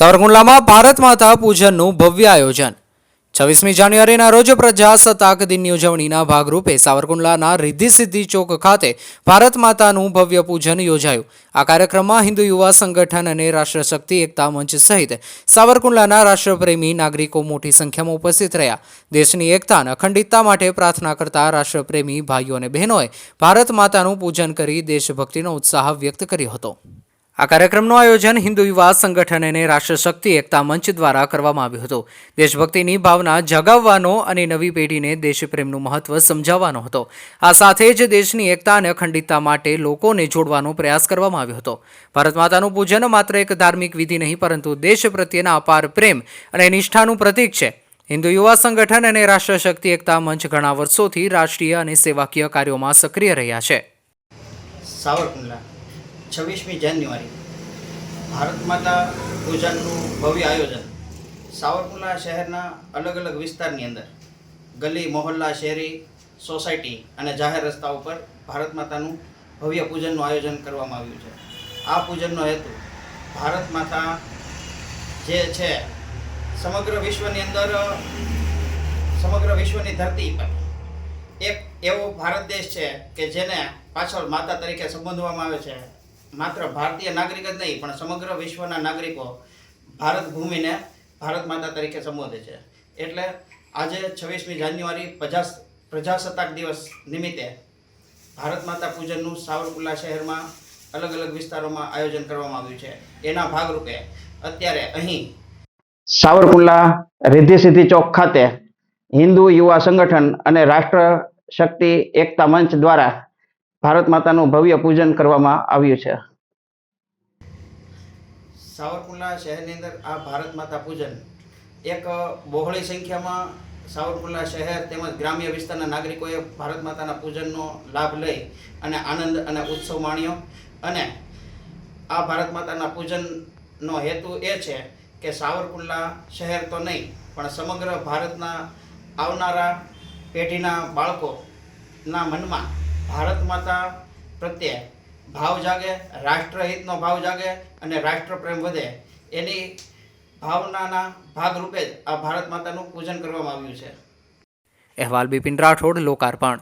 સાવરકુંડલામાં ભારત માતા પૂજનનું ભવ્ય આયોજન. છવ્વીસમી જાન્યુઆરીના રોજ પ્રજાસત્તાક દિનની ઉજવણીના ભાગરૂપે સાવરકુંડલાના રિદ્ધિ સિદ્ધિ ચોક ખાતે ભારત માતાનું ભવ્ય પૂજન યોજાયું. આ કાર્યક્રમમાં હિન્દુ યુવા સંગઠન અને રાષ્ટ્રશક્તિ એકતા મંચ સહિત સાવરકુંડલાના રાષ્ટ્રપ્રેમી નાગરિકો મોટી સંખ્યામાં ઉપસ્થિત રહ્યા. દેશની એકતા અને અખંડિતતા માટે પ્રાર્થના કરતા રાષ્ટ્રપ્રેમી ભાઈઓ અને બહેનોએ ભારત માતાનું પૂજન કરી દેશભક્તિનો ઉત્સાહ વ્યક્ત કર્યો હતો. આ કાર્યક્રમનું આયોજન હિન્દુ યુવા સંગઠન અને રાષ્ટ્રશક્તિ એકતા મંચ દ્વારા કરવામાં આવ્યું હતું. દેશભક્તિની ભાવના જગાવવાનો અને નવી પેઢીને દેશપ્રેમનું મહત્વ સમજાવવાનો હતો. આ સાથે જ દેશની એકતા અને અખંડિતતા માટે લોકોને જોડવાનો પ્રયાસ કરવામાં આવ્યો હતો. ભારત માતાનું પૂજન માત્ર એક ધાર્મિક વિધિ નહીં, પરંતુ દેશ પ્રત્યેના અપાર પ્રેમ અને નિષ્ઠાનું પ્રતીક છે. હિન્દુ યુવા સંગઠન અને રાષ્ટ્રશક્તિ એકતા મંચ ઘણા વર્ષોથી રાષ્ટ્રીય અને સેવાકીય કાર્યોમાં સક્રિય રહ્યા છે. સાવરકુંડલા. છવ્વીસમી જાન્યુઆરી, ભારત માતા પૂજનનું ભવ્ય આયોજન. સાવરકુંડલા શહેરના અલગ અલગ વિસ્તારની અંદર ગલી, મોહલ્લા શહેરી સોસાયટી અને જાહેર રસ્તા ઉપર ભારત માતાનું ભવ્ય પૂજનનું આયોજન કરવામાં આવ્યું છે. આ પૂજનનો હેતુ ભારત માતા જે છે, સમગ્ર વિશ્વની અંદર, સમગ્ર વિશ્વની ધરતી પર એક એવો ભારત દેશ છે કે જેને પાછળ માતા તરીકે સંબોધવામાં આવે છે. માત્ર ભારતીય નાગરિક જ નહીં, પણ સમગ્ર વિશ્વના નાગરિકો ભારત ભૂમિને ભારત માતા તરીકે સંબોધે છે. એટલે આજે છવ્વીસમી જાન્યુઆરી પ્રજા પ્રજાસત્તાક દિવસ નિમિત્તે ભારત માતા પૂજનનું સાવરકુલ્લા શહેરમાં અલગ અલગ વિસ્તારોમાં આયોજન કરવામાં આવ્યું છે. એના ભાગરૂપે અત્યારે અહીં સાવરકુલ્લા રિદ્ધિ સિદ્ધિ ચોક ખાતે હિન્દુ યુવા સંગઠન અને રાષ્ટ્ર શક્તિ એકતા મંચ દ્વારા ભારત માતાનું ભવ્ય પૂજન કરવામાં આવ્યું છે. સાવરકુંડલા શહેરની અંદર આ ભારત માતા પૂજન એક બહોળી સંખ્યામાં સાવરકુંડલા શહેર તેમજ ગ્રામ્ય વિસ્તારના નાગરિકોએ ભારત માતાના પૂજનનો લાભ લઈ અને આનંદ અને ઉત્સવ માણ્યો. અને આ ભારત માતાના પૂજનનો હેતુ એ છે કે સાવરકુંડલા શહેર તો નહીં, પણ સમગ્ર ભારતના આવનારા પેઢીના બાળકોના મનમાં ભારત માતા પ્રત્યે ભાવ જાગે, રાષ્ટ્રહિતનો ભાવ જાગે અને રાષ્ટ્રપ્રેમ વધે, એની ભાવનાના ભાગરૂપે જ આ ભારત માતાનું પૂજન કરવામાં આવ્યું છે. અહેવાલ બિપિન રાઠોડ, લોકાર્પણ.